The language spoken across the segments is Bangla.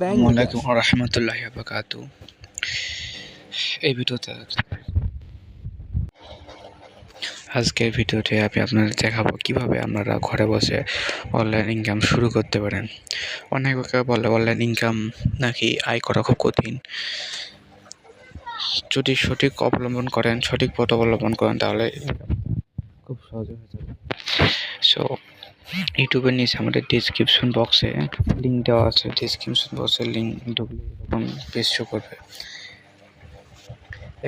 আসসালামাইকুম রহমতুল্লাহ বাকাত এই ভিডিওতে আজকের ভিডিওতে আমি আপনাদের দেখাবো কীভাবে আপনারা ঘরে বসে অনলাইন ইনকাম শুরু করতে পারেন। অনেকে বলে অনলাইন ইনকাম নাকি আয় করা খুব কঠিন। যদি সঠিক অবলম্বন করেন সঠিক পথ অবলম্বন করেন তাহলে খুব সহজে হয়ে যাবে। সো ইউটিউবের নিচে আমাদের ডিসক্রিপশন বক্সে লিঙ্ক দেওয়া আছে। ডিসক্রিপশন বক্সে লিঙ্ক ঢুকলে এরকম পেজ শো করবে।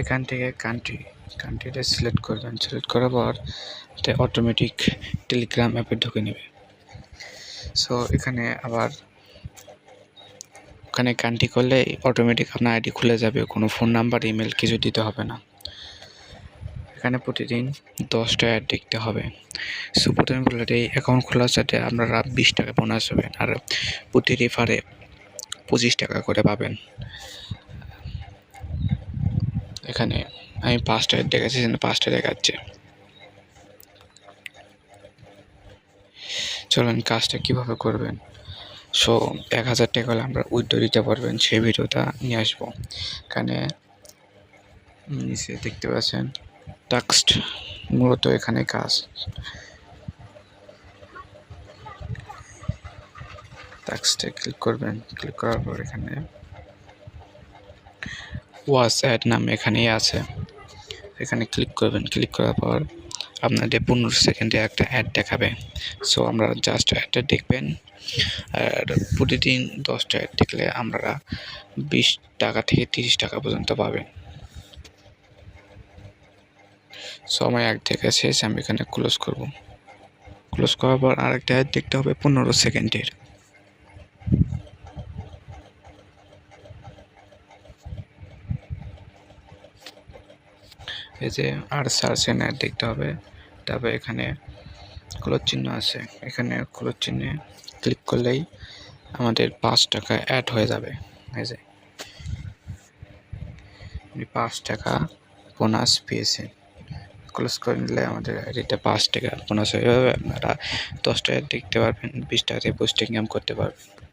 এখান থেকে কান্ট্রি কান্ট্রিটা সিলেক্ট করবেন সিলেক্ট করার পর এটা অটোমেটিক টেলিগ্রাম অ্যাপে ঢুকে নেবে। সো এখানে আবার ওখানে কান্ট্রি করলে অটোমেটিক আপনার আইডি খুলে যাবে। কোনো ফোন নাম্বার ইমেল কিছু দিতে হবে না। এখানে প্রতিদিন দশটা অ্যাড দেখতে হবে। সো প্রথমে বলে এই অ্যাকাউন্ট খোলার সাথে আপনারা বিশ টাকা বোনাস পাবেন আর প্রতি রেফারে পঁচিশ টাকা করে পাবেন। এখানে আমি পাঁচটা অ্যাড দেখাচ্ছি সেখানে পাঁচটা দেখাচ্ছে। চলুন কাজটা কীভাবে করবেন? সো এক হাজার টাকা হলে আমরা উইথড্র দিতে পারবেন, সেই ভিডিওটা নিয়ে আসব। এখানে নিচে দেখতে পাচ্ছেন। টাক্সড মূলত এখানে কাজ। টাক্সটে ক্লিক করবেন ক্লিক করার পর এখানে ওয়াচ অ্যাড নাম এখানেই আছে। এখানে ক্লিক করবেন ক্লিক করার পর আপনাদের পনেরো সেকেন্ডে একটা অ্যাড দেখাবে। সো আমরা জাস্ট অ্যাডটা দেখবেন, আর প্রতিদিন দশটা অ্যাড দেখলে আমরা বিশ টাকা থেকে তিরিশ টাকা পর্যন্ত পাবেন। সময় এক থেকে শেষ আমি এখানে ক্লোজ করব। ক্লোজ করার পর আরেকটা অ্যাড দেখতে হবে পনেরো সেকেন্ডের। এই যে আর সার্চ অ্যাড দেখতে হবে, তারপরে এখানে ক্লোজ চিহ্ন আছে। এখানে ক্লোজ চিহ্নে ক্লিক করলেই আমাদের পাঁচ টাকা অ্যাড হয়ে যাবে। এই যে পাঁচ টাকা বোনাস পেয়েছেন ক্লোজ করে নিলে আমাদের আইডিটা পাঁচ টাকা বোনাস যাবে। আপনারা দশ টাকা দেখতে পারবেন, বিশ টাকা থেকে পোস্ট ইনকাম করতে পারবেন।